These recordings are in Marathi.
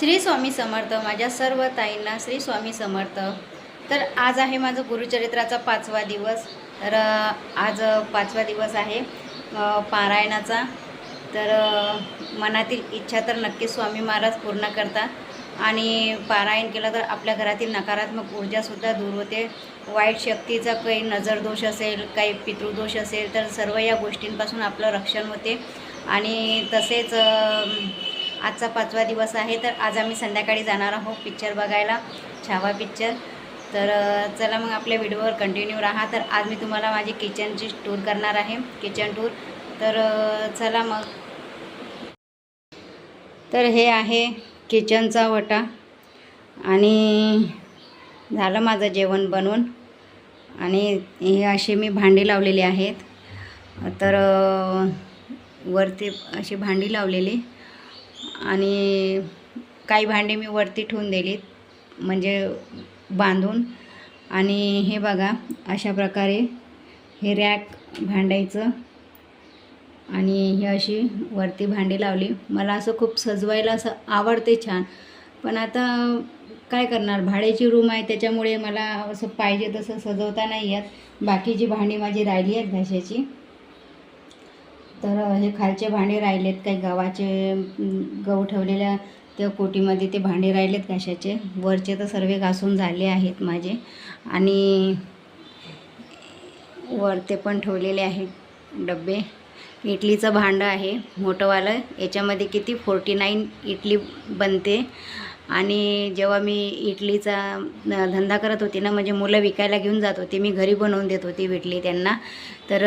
श्री स्वामी समर्थ माझ्या सर्व ताईंना श्री स्वामी समर्थ. तर आज आहे माझं गुरुचरित्राचा पाचवा दिवस. तर आज पाचवा दिवस आहे पारायणाचा. तर मनातील इच्छा तर नक्की स्वामी महाराज पूर्ण करतात. आणि पारायण केलं तर आपल्या घरातील नकारात्मक ऊर्जासुद्धा दूर होते. वाईट शक्तीचा काही नजरदोष असेल काही पितृदोष असेल तर सर्व या गोष्टींपासून आपलं रक्षण होते. आणि तसेच आजचा पाचवा दिवस आहे तर आज आम्ही संध्याकाळी जाणार आहोत पिक्चर बघायला छावा पिक्चर तर चला मग आपल्या व्हिडिओवर कंटिन्यू राहा. तर आज मी तुम्हाला माझी किचनची टूर करणार आहे किचन टूर तर चला मग. तर हे आहे किचनचा वटा. आणि झालं माझं जेवण बनवून. आणि हे असे मी भांडी लावलेली आहेत. तर वरती अशी भांडी लावलेली. आणि काही भांडी मी वरती ठेवून दिली म्हणजे बांधून. आणि हे बघा अशा प्रकारे हे रॅक भांडायचं. आणि ही अशी वरती भांडी लावली. मला असं खूप सजवायला असं आवडते छान. पण आता काय करणार? भाड्याची रूम आहे त्याच्यामुळे मला असं पाहिजे तसं सजवता नाही येत. बाकीची भांडी माझी राहिली आहेत घशाची. तर हे खालचे भांडे राहिलेत काही गव्हाचे गहू ठेवलेल्या त्या कोटीमध्ये ते भांडे राहिलेत घाशाचे वरचे तर सर्व घासून झाले आहेत माझे. आणि वर ते पण ठेवलेले आहेत डबे इडलीचं भांडं आहे मोठंवालं याच्यामध्ये किती? फोर्टी नाईन इडली बनते. आणि जेव्हा मी इडलीचा धंदा करत होती ना म्हणजे मुलं विकायला घेऊन जात होते मी घरी बनवून देत होती इडली त्यांना. तर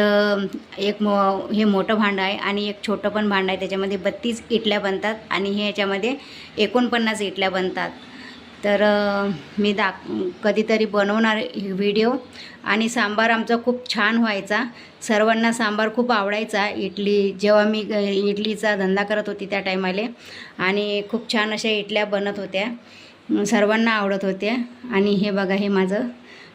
एक मो हे मोठं भांडं आहे आणि एक छोटं पण भांडं आहे त्याच्यामध्ये बत्तीस इटल्या बनतात आणि हे याच्यामध्ये एकोणपन्नास इटल्या बनतात. तर मी दाख कधीतरी बनवणार व्हिडिओ आणि सांबार आमचा खूप छान व्हायचा. सर्वांना सांबार खूप आवडायचा. इडली जेव्हा मी इडलीचा धंदा करत होती त्या टायमाले आणि खूप छान अशा इडल्या बनत होत्या. सर्वांना आवडत होत्या आणि हे बघा हे माझं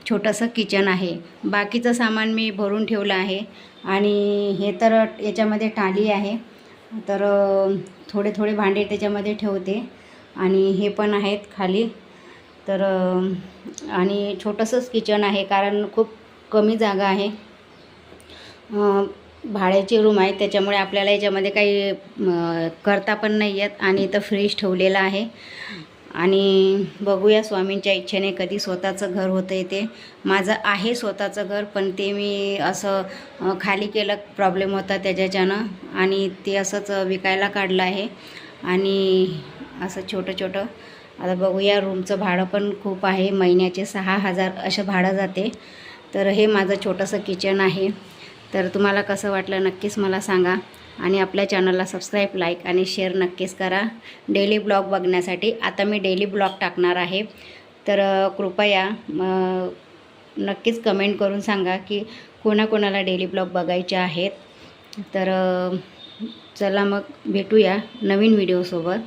छोटंसं किचन आहे. बाकीचं सामान मी भरून ठेवलं आहे आणि हे तर याच्यामध्ये टाली आहे. तर थोडे थोडे भांडे त्याच्यामध्ये ठेवते. आणि हे पण आहेत खाली. तर आणि छोटंसंच किचन आहे कारण खूप कमी जागा आहे. भाड्याचे भाड्याची रूम आहे त्याच्यामुळे आपल्याला याच्यामध्ये काही करता पण नाही आहेत आणि इथं फ्रीज ठेवलेला आहे. आणि बघूया स्वामींच्या इच्छेने कधी स्वतःचं घर होतं आहे ते माझं आहे स्वतःचं घर पण ते मी असं खाली केलं प्रॉब्लेम होता त्याच्याच्यानं. आणि ते असंच विकायला काढलं आहे. आणि असं छोटं छोटं. आता बघूया रूमचं भाडं पण खूप आहे. महिन्याचे सहा हजार असं भाडं जाते. तर हे माझं छोटंसं किचन आहे. तर तुम्हाला कसं वाटलं नक्कीच मला सांगा. आणि आपल्या चॅनलला सबस्क्राईब लाईक आणि शेअर नक्कीच करा. डेली ब्लॉग बघण्यासाठी आता मी डेली ब्लॉग टाकणार आहे. तर कृपया नक्कीच कमेंट करून सांगा की कोणाकोणाला डेली ब्लॉग बघायचे आहेत. तर चला मग भेटूया नवीन व्हिडिओसोबत